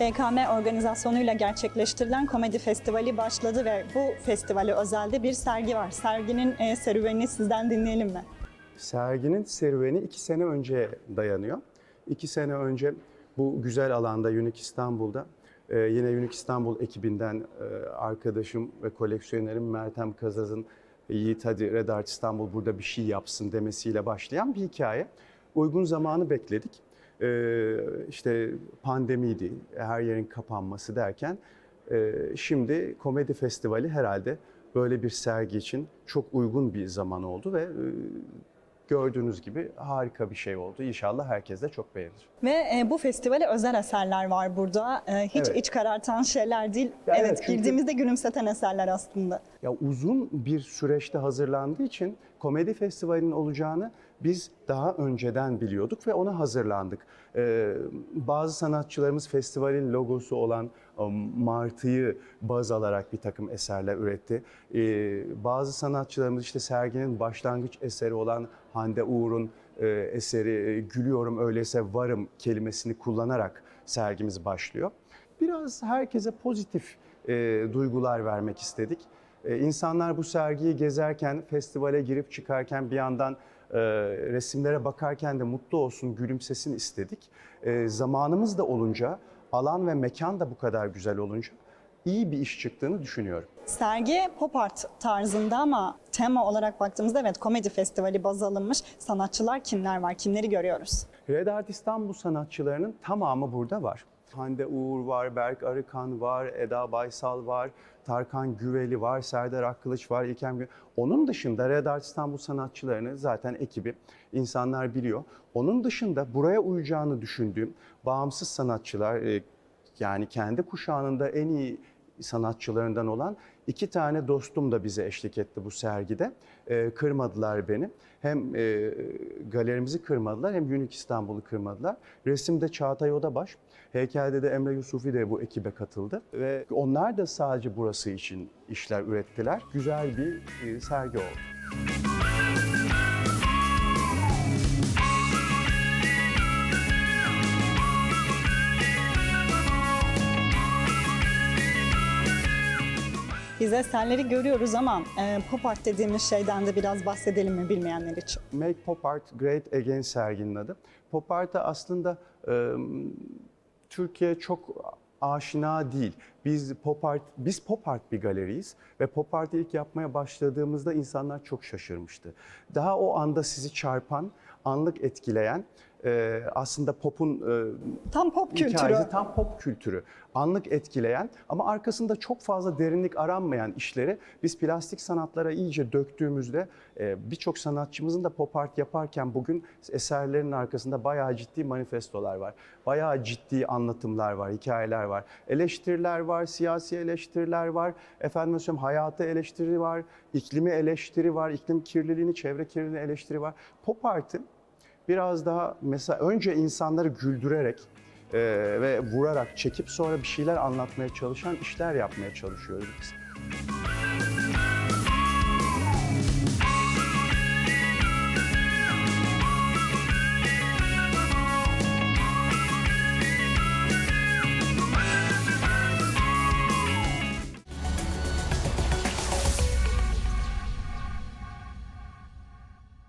BKM organizasyonuyla gerçekleştirilen komedi festivali başladı ve bu festivale özelde bir sergi var. Serginin e, serüvenini sizden dinleyelim mi? Serginin serüveni iki sene önce dayanıyor. İki sene önce bu güzel alanda Unique İstanbul'da e, yine Unique İstanbul ekibinden e, arkadaşım ve koleksiyonerim Meltem Kazaz'ın Yiğit hadi Red Art İstanbul burada bir şey yapsın demesiyle başlayan bir hikaye. Uygun zamanı bekledik. E, işte pandemiydi, her yerin kapanması derken e, şimdi komedi festivali herhalde böyle bir sergi için çok uygun bir zaman oldu ve e, gördüğünüz gibi harika bir şey oldu. İnşallah herkes de çok beğenir. Ve e, bu festivale özel eserler var burada. E, hiç Evet. iç karartan şeyler değil. Ya evet, evet, çünkü- girdiğimizde gülümseten eserler aslında. Ya uzun bir süreçte hazırlandığı için komedi festivalinin olacağını biz daha önceden biliyorduk ve ona hazırlandık. Ee, bazı sanatçılarımız festivalin logosu olan o martıyı baz alarak bir takım eserler üretti. Ee, bazı sanatçılarımız işte serginin başlangıç eseri olan Hande Uğur'un e, eseri e, Gülüyorum Öyleyse Varım kelimesini kullanarak sergimiz başlıyor. Biraz herkese pozitif e, duygular vermek istedik. E, insanlar bu sergiyi gezerken, festivale girip çıkarken bir yandan e, resimlere bakarken de mutlu olsun, gülümsesin istedik. E, zamanımız da olunca, alan ve mekan da bu kadar güzel olunca iyi bir iş çıktığını düşünüyorum. Sergi pop art tarzında ama tema olarak baktığımızda evet komedi festivali baz alınmış. Sanatçılar kimler var, kimleri görüyoruz? Red Art İstanbul sanatçılarının tamamı burada var. Hande Uğur var, Berk Arıkan var, Eda Baysal var, Tarkan Güveli var, Serdar Akkılıç var, İlkem Gü- Onun dışında Red İstanbul sanatçılarını zaten ekibi insanlar biliyor. Onun dışında buraya uyacağını düşündüğüm bağımsız sanatçılar, e, yani kendi kuşağının en iyi sanatçılarından olan iki tane dostum da bize eşlik etti bu sergide. Ee, kırmadılar beni. Hem e, galerimizi kırmadılar hem Unique İstanbul'u kırmadılar. Resimde Çağatay Odabaş, heykelde de Emre Yusufi de bu ekibe katıldı. Ve onlar da sadece burası için işler ürettiler. Güzel bir e, sergi oldu. Biz eserleri görüyoruz ama e, pop art dediğimiz şeyden de biraz bahsedelim mi bilmeyenler için? Make Pop Art Great Again serginin adı. Pop Art'a aslında e, Türkiye çok aşina değil. Biz pop art, biz pop art bir galeriyiz ve pop art'ı ilk yapmaya başladığımızda insanlar çok şaşırmıştı. Daha o anda sizi çarpan, anlık etkileyen e, aslında pop'un e, Tam pop kültürü. hikayesi tam pop kültürü. Anlık etkileyen ama arkasında çok fazla derinlik aranmayan işleri biz plastik sanatlara iyice döktüğümüzde e, birçok sanatçımızın da pop art yaparken bugün eserlerinin arkasında bayağı ciddi manifestolar var. Bayağı ciddi anlatımlar var, hikayeler var. Eleştiriler var, siyasi eleştiriler var. Efendim söyleyeyim hayatı eleştiri var, iklimi eleştiri var, iklim kirliliğini, çevre kirliliğini eleştiri var. Pop art'ın biraz daha mesela önce insanları güldürerek e, ve vurarak çekip sonra bir şeyler anlatmaya çalışan işler yapmaya çalışıyoruz biz.